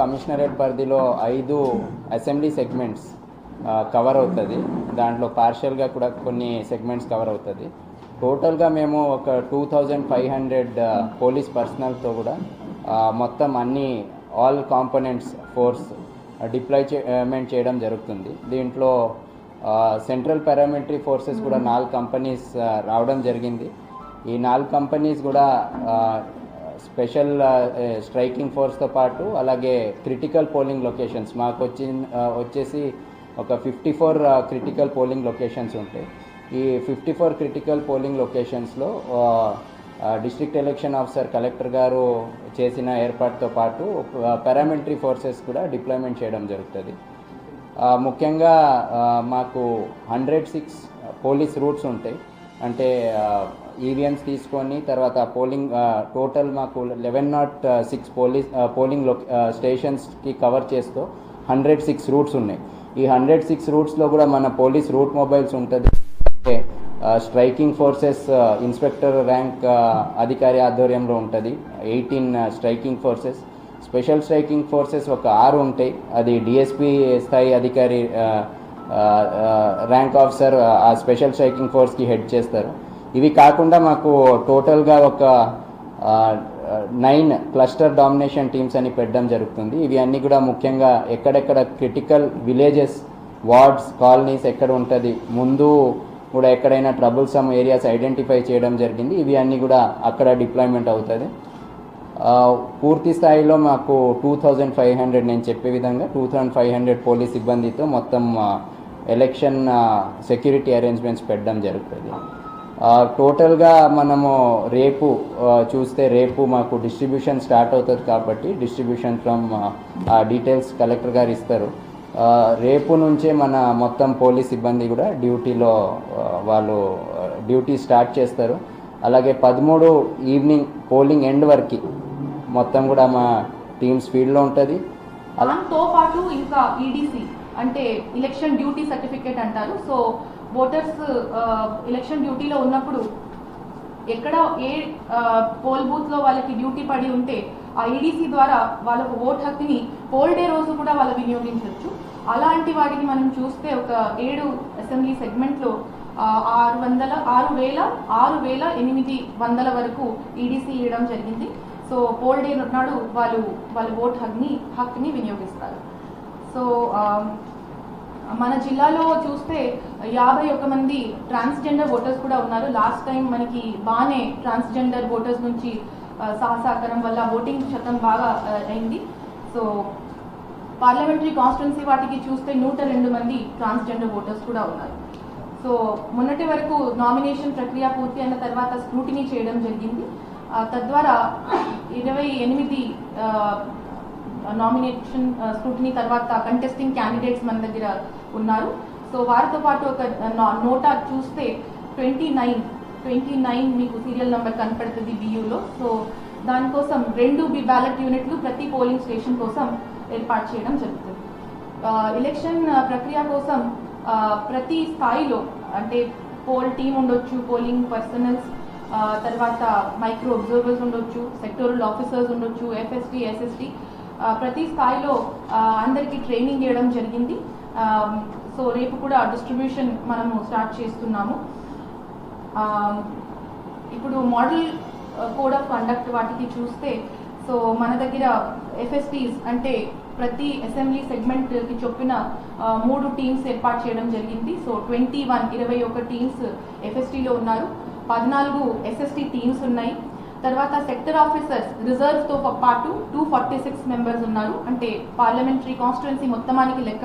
Commissionerate పరిధిలో ఐదు assembly segments cover అవుతుంది. దాంట్లో పార్షియల్గా కూడా కొన్ని సెగ్మెంట్స్ కవర్ అవుతుంది. టోటల్గా మేము ఒక two thousand five hundred police పర్సనల్తో కూడా మొత్తం అన్ని ఆల్ కాంపోనెంట్స్ ఫోర్స్ డిప్లాయ్మెంట్ చేయడం జరుగుతుంది. దీంట్లో సెంట్రల్ పారామిలిటరీ ఫోర్సెస్ కూడా నాలుగు కంపెనీస్ రావడం జరిగింది. ఈ నాలుగు కంపెనీస్ కూడా స్పెషల్ స్ట్రైకింగ్ ఫోర్స్తో పాటు అలాగే క్రిటికల్ పోలింగ్ లొకేషన్స్. మాకు వచ్చి వచ్చేసి ఒక fifty four critical polling locations ఉంటాయి. ఈ ఫిఫ్టీ ఫోర్ క్రిటికల్ పోలింగ్ లొకేషన్స్లో డిస్ట్రిక్ట్ ఎలక్షన్ ఆఫీసర్ కలెక్టర్ గారు చేసిన ఏర్పాటుతో పాటు పారామిలిటరీ ఫోర్సెస్ కూడా డిప్లాయ్మెంట్ చేయడం జరుగుతుంది. ముఖ్యంగా మాకు హండ్రెడ్ సిక్స్ పోలీస్ రూట్స్ ఉంటాయి. అంటే ఈవీఎంస్ తీసుకొని తర్వాత పోలింగ్ టోటల్ మాకు eleven nought six police polling లొ స్టేషన్స్కి కవర్ చేస్తూ హండ్రెడ్ సిక్స్ రూట్స్ ఉన్నాయి. ఈ హండ్రెడ్ సిక్స్ రూట్స్లో కూడా మన పోలీస్ రూట్ మొబైల్స్ ఉంటుంది. స్ట్రైకింగ్ ఫోర్సెస్ ఇన్స్పెక్టర్ ర్యాంక్ అధికారి ఆధ్వర్యంలో ఉంటుంది. Eighteen striking forces special striking forces ఒక ఆరు ఉంటాయి. అది డిఎస్పి స్థాయి అధికారి ర్యాంక్ ఆఫీసర్ ఆ స్పెషల్ స్ట్రైకింగ్ ఫోర్స్కి హెడ్ చేస్తారు. ఇవి కాకుండా మాకు టోటల్గా ఒక నైన్ క్లస్టర్ డామినేషన్ టీమ్స్ అని పెట్టడం జరుగుతుంది. ఇవి అన్నీ కూడా ముఖ్యంగా ఎక్కడెక్కడ క్రిటికల్ విలేజెస్ వార్డ్స్ కాలనీస్ ఎక్కడ ఉంటుంది ముందు కూడా ఎక్కడైనా ట్రబుల్సమ్ ఏరియాస్ ఐడెంటిఫై చేయడం జరిగింది. ఇవి అన్నీ కూడా అక్కడ డిప్లాయ్మెంట్ అవుతుంది. పూర్తి స్థాయిలో మాకు టూ థౌజండ్ ఫైవ్ హండ్రెడ్ నేను చెప్పే విధంగా two thousand five hundred police సిబ్బందితో మొత్తం ఎలక్షన్ సెక్యూరిటీ అరేంజ్మెంట్స్ పెట్టడం జరుగుతుంది. టోటల్గా మనము రేపు చూస్తే రేపు మాకు డిస్ట్రిబ్యూషన్ స్టార్ట్ అవుతుంది కాబట్టి డిస్ట్రిబ్యూషన్ ఫ్రమ్ ఆ డీటెయిల్స్ కలెక్టర్ గారు ఇస్తారు. రేపు నుంచే మన మొత్తం పోలీస్ సిబ్బంది కూడా డ్యూటీలో వాళ్ళు డ్యూటీ స్టార్ట్ చేస్తారు. అలాగే పదమూడు ఈవినింగ్ పోలింగ్ ఎండ్ వరకు మొత్తం కూడా మా టీమ్స్ ఫీల్డ్లో ఉంటుంది. దాంతో పాటు ఇంకా ఈడీసీ అంటే ఎలక్షన్ డ్యూటీ సర్టిఫికేట్ అంటారు. సో ఓటర్స్ ఎలక్షన్ డ్యూటీలో ఉన్నప్పుడు ఎక్కడ ఏ uh, పోల్ బూత్లో వాళ్ళకి డ్యూటీ పడి ఉంటే ఆ ఈడీసీ ద్వారా వాళ్ళకు ఓట్ హక్కుని పోల్ డే రోజు కూడా వాళ్ళు వినియోగించవచ్చు అలాంటి వాటిని మనం చూస్తే ఒక ఏడు అసెంబ్లీ సెగ్మెంట్లో ఆరు వందల ఆరు వేల ఆరు వేల ఎనిమిది వందల వరకు ఈడీసీ ఇవ్వడం జరిగింది. సో పోల్ డే నాడు వాళ్ళు వాళ్ళ ఓట్ హక్ని హక్కుని వినియోగిస్తారు. సో um, మన జిల్లాలో చూస్తే యాభై ఒక మంది ట్రాన్స్జెండర్ ఓటర్స్ కూడా ఉన్నారు. లాస్ట్ టైం మనకి బాగానే ట్రాన్స్జెండర్ ఓటర్స్ నుంచి ఆ, వల్ల ఓటింగ్ శాతం బాగా అయింది. సో పార్లమెంటరీ కాన్స్టిట్యున్సీ వాటికి చూస్తే నూట రెండు మంది ట్రాన్స్జెండర్ ఓటర్స్ కూడా ఉన్నారు. సో మొన్నటి వరకు నామినేషన్ ప్రక్రియ పూర్తి అయిన తర్వాత స్క్రూటినీ చేయడం జరిగింది. తద్వారా ఇరవై ఎనిమిది నామినేషన్ స్క్రూటినీ తర్వాత కంటెస్టింగ్ క్యాండిడేట్స్ మన దగ్గర ఉన్నారు. సో వారితో పాటు ఒక నోటా చూస్తే ట్వంటీ నైన్ ట్వంటీ నైన్ మీకు సీరియల్ నెంబర్ కనపడుతుంది బియూలో సో దానికోసం రెండు బి బ్యాలెట్ యూనిట్లు ప్రతి పోలింగ్ స్టేషన్ కోసం ఏర్పాటు చేయడం జరుగుతుంది. ఎలక్షన్ ప్రక్రియ కోసం ప్రతి స్థాయిలో అంటే పోల్ టీమ్ ఉండొచ్చు పోలింగ్ పర్సనల్స్ తర్వాత మైక్రో అబ్జర్వర్స్ ఉండొచ్చు సెక్టోరల్ ఆఫీసర్స్ ఉండొచ్చు ఎఫ్ఎస్టీ ఎస్ఎస్టీ ప్రతి స్థాయిలో అందరికీ ట్రైనింగ్ ఇవ్వడం జరిగింది. సో రేపు కూడా డిస్ట్రిబ్యూషన్ మనము స్టార్ట్ చేస్తున్నాము. ఇప్పుడు మోడల్ కోడ్ ఆఫ్ కండక్ట్ వాటికి చూస్తే సో మన దగ్గర ఎఫ్ఎస్టీస్ అంటే ప్రతి అసెంబ్లీ సెగ్మెంట్కి చొప్పున మూడు టీమ్స్ ఏర్పాటు చేయడం జరిగింది. సో ట్వంటీ వన్ ఇరవై ఒక టీమ్స్ ఎఫ్ఎస్టీలో ఉన్నారు. పద్నాలుగు ఎస్ఎస్టీ టీమ్స్ ఉన్నాయి. తర్వాత సెక్టర్ ఆఫీసర్స్ రిజర్వ్తో పాటు టూ ఫార్టీ సిక్స్ మెంబర్స్ ఉన్నారు. అంటే పార్లమెంటరీ కాన్స్టిట్యున్సీ మొత్తానికి లెక్క